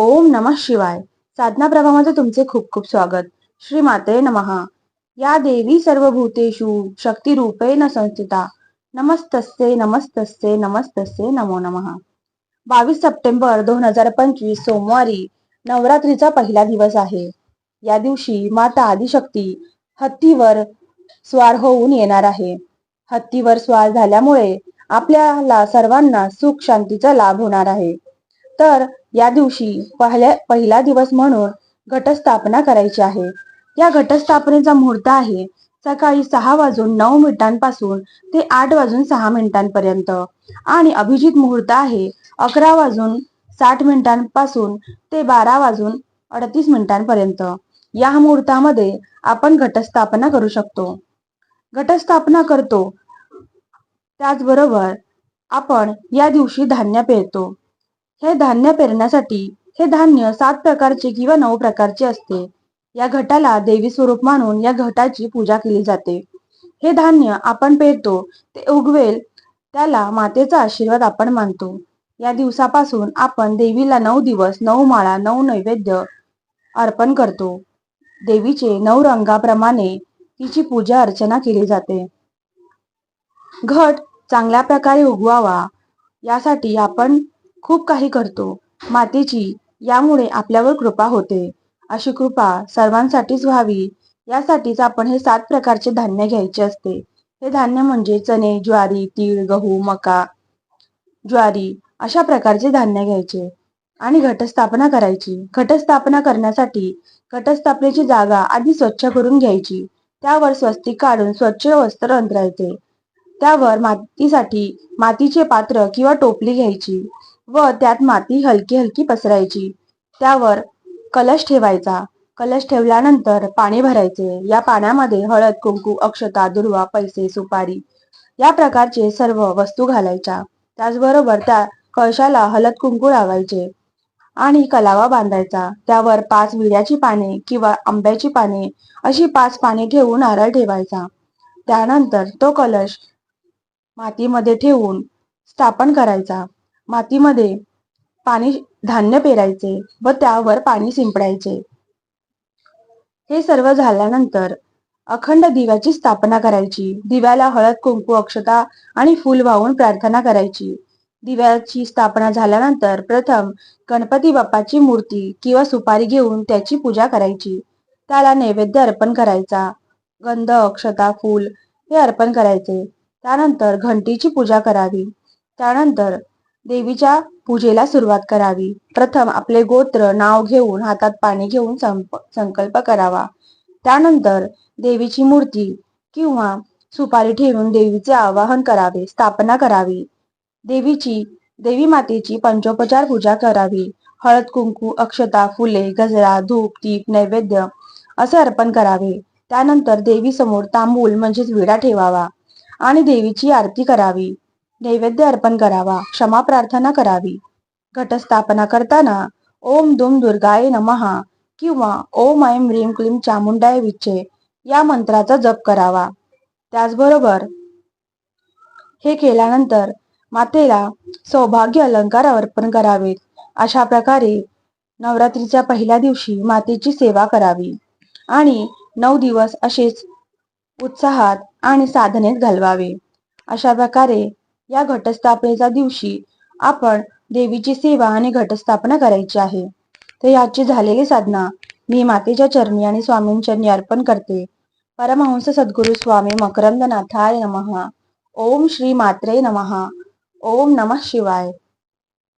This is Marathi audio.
ओम नमः शिवाय. साधना प्रभामध्ये तुमचे खूप खूप स्वागत. श्री माते नमहा या देवी सर्व भूतेषु शक्तिरूपे न संस्थिता. नमस्तस्य नमस्तस्य नमस्तस्य नमो नमः. बावीस सप्टेंबर दोन हजार पंचवीस सोमवारी नवरात्रीचा पहिला दिवस आहे. या दिवशी माता आदिशक्ती हत्तीवर स्वार होऊन येणार आहे. हत्तीवर स्वार झाल्यामुळे आपल्याला सर्वांना सुख शांतीचा लाभ होणार आहे. तर या दिवशी पहिल्या पहिला दिवस म्हणून घटस्थापना करायची आहे. या घटस्थापनेचा मुहूर्त आहे सकाळी सहा वाजून नऊ मिनिटांपासून ते आठ वाजून सहा मिनिटांपर्यंत. आणि अभिजित मुहूर्त आहे अकरा वाजून साठ मिनिटांपासून ते बारा वाजून अडतीस मिनिटांपर्यंत. या मुहूर्तामध्ये आपण घटस्थापना करू शकतो. घटस्थापना करतो. त्याचबरोबर आपण या दिवशी धान्य पेरतो. हे धान्य पेरण्यासाठी हे धान्य सात प्रकारचे किंवा नऊ प्रकारचे असते. या घटाला देवी स्वरूप मानून या घटाची पूजा केली जाते. हे धान्य आपण पेरतो ते उगवेल त्याला मातेचा आशीर्वाद आपण मानतो. या दिवसापासून आपण देवीला नऊ दिवस नऊ माळा नऊ नैवेद्य अर्पण करतो. देवीचे नऊ रंगाप्रमाणे तिची पूजा अर्चना केली जाते. घट चांगल्या प्रकारे उगवावा यासाठी आपण खूप काही करतो. मातेची यामुळे आपल्यावर कृपा होते. अशी कृपा सर्वांसाठीच व्हावी. यासाठीच आपण हे सात प्रकारचे धान्य घ्यायचे असते. हे धान्य म्हणजे चणे ज्वारी तीळ गहू मका. ज्वारी अशा प्रकारचे धान्य घ्यायचे आणि घटस्थापना करायची. घटस्थापना करण्यासाठी घटस्थापनेची जागा आधी स्वच्छ करून घ्यायची. त्यावर स्वस्तिक काढून स्वच्छ वस्त्र अंतरायचे त्यावर मातीसाठी मातीचे पात्र किंवा टोपली घ्यायची. व त्यात माती हलकी हलकी पसरायची. त्यावर कलश ठेवायचा. कलश ठेवल्यानंतर पाणी भरायचे. या पाण्यामध्ये हळद कुंकू अक्षता दुर्वा पैसे सुपारी या प्रकारचे सर्व वस्तू घालायच्या. त्याचबरोबर त्या कळशाला हळद कुंकू लावायचे आणि कलावा बांधायचा. त्यावर पाच विड्याची पाने किंवा आंब्याची पाने अशी पाच पाने ठेवून नारळ ठेवायचा. त्यानंतर तो कलश मातीमध्ये ठेवून स्थापन करायचा. मातीमध्ये पाणी धान्य पेरायचे व त्यावर पाणी शिंपडायचे. हे सर्व झाल्यानंतर अखंड दिव्याची स्थापना करायची. दिव्याला हळद कुंकू अक्षता आणि फूल वाहून प्रार्थना करायची. दिव्याची स्थापना झाल्यानंतर प्रथम गणपती बाप्पाची मूर्ती किंवा सुपारी घेऊन त्याची पूजा करायची. त्याला नैवेद्य अर्पण करायचा. गंध अक्षता फूल हे अर्पण करायचे. त्यानंतर घंटीची पूजा करावी. त्यानंतर देवीच्या पूजेला सुरुवात करावी. प्रथम आपले गोत्र नाव घेऊन हातात पाणी घेऊन संकल्प करावा. त्यानंतर देवीची मूर्ती किंवा सुपारी ठेवून देवीचे आवाहन करावे स्थापना करावी. देवीची देवी मातेची पंचोपचार पूजा करावी. हळद कुंकू अक्षता फुले गजरा धूप दीप नैवेद्य असे अर्पण करावे. त्यानंतर देवी समोर तांबूल म्हणजेच विडा ठेवावा आणि देवीची आरती करावी. नैवेद्य अर्पण करावा क्षमा प्रार्थना करावी. घटस्थापना करताना ओम दुम दुर्गाय नमहा किंवा ओम ऐम ह्रीम क्लीम चामुंडाय विच्छे या मंत्राचा जप करावा. त्याचबरोबर हे केल्यानंतर मातेला सौभाग्य अलंकार अर्पण करावेत. अशा प्रकारे नवरात्रीच्या पहिल्या दिवशी मातेची सेवा करावी. आणि नऊ दिवस असेच उत्साहात आणि साधनेत घालवावे. अशा प्रकारे या घटस्थापनेच्या दिवशी आपण देवीची सेवा आणि घटस्थापना करायची आहे. तर याची झालेली साधना मी मातेच्या चरणी आणि स्वामींचरणी अर्पण करते. परमहंस सद्गुरु स्वामी मकरंदनाथाय नमः. नमहा ओम श्री मात्रे नमहा ओम नमः शिवाय.